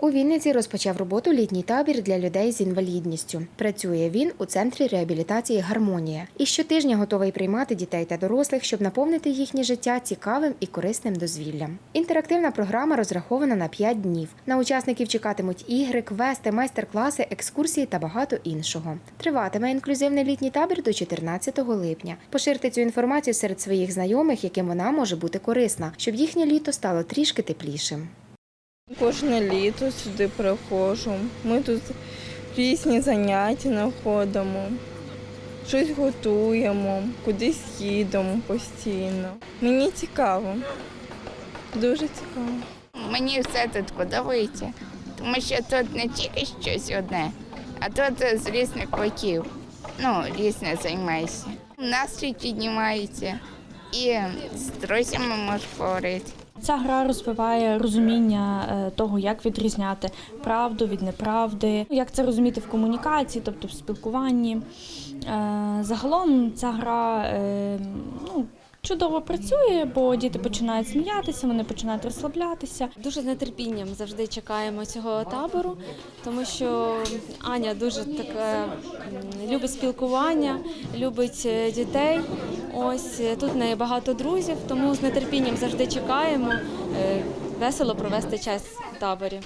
У Вінниці розпочав роботу літній табір для людей з інвалідністю. Працює він у центрі реабілітації Гармонія і щотижня готовий приймати дітей та дорослих, щоб наповнити їхнє життя цікавим і корисним дозвіллям. Інтерактивна програма розрахована на 5 днів. На учасників чекатимуть ігри, квести, майстер-класи, екскурсії та багато іншого. Триватиме інклюзивний літній табір до 14 липня. Поширте цю інформацію серед своїх знайомих, яким вона може бути корисна, щоб їхнє літо стало трішки теплішим. Кожне літо сюди приходжу. Ми тут різні заняття знаходимо, щось готуємо, кудись їдемо постійно. Мені цікаво, дуже цікаво. Мені все тут подобається, тому що тут не тільки щось одне, а тут з різних боків. Ну, різне займаєшся. Настрій піднімається і з друзями можеш говорити. Ця гра розвиває розуміння е, того, як відрізняти правду від неправди, як це розуміти в комунікації, тобто в спілкуванні. Е, Загалом ця гра е, ну, чудово працює, бо діти починають сміятися, вони починають розслаблятися. Дуже з нетерпінням завжди чекаємо цього табору, тому що Аня дуже таке любить спілкування, любить е, дітей. Ось е, тут в неї багато друзів, тому з нетерпінням завжди чекаємо. е, Весело провести час в таборі.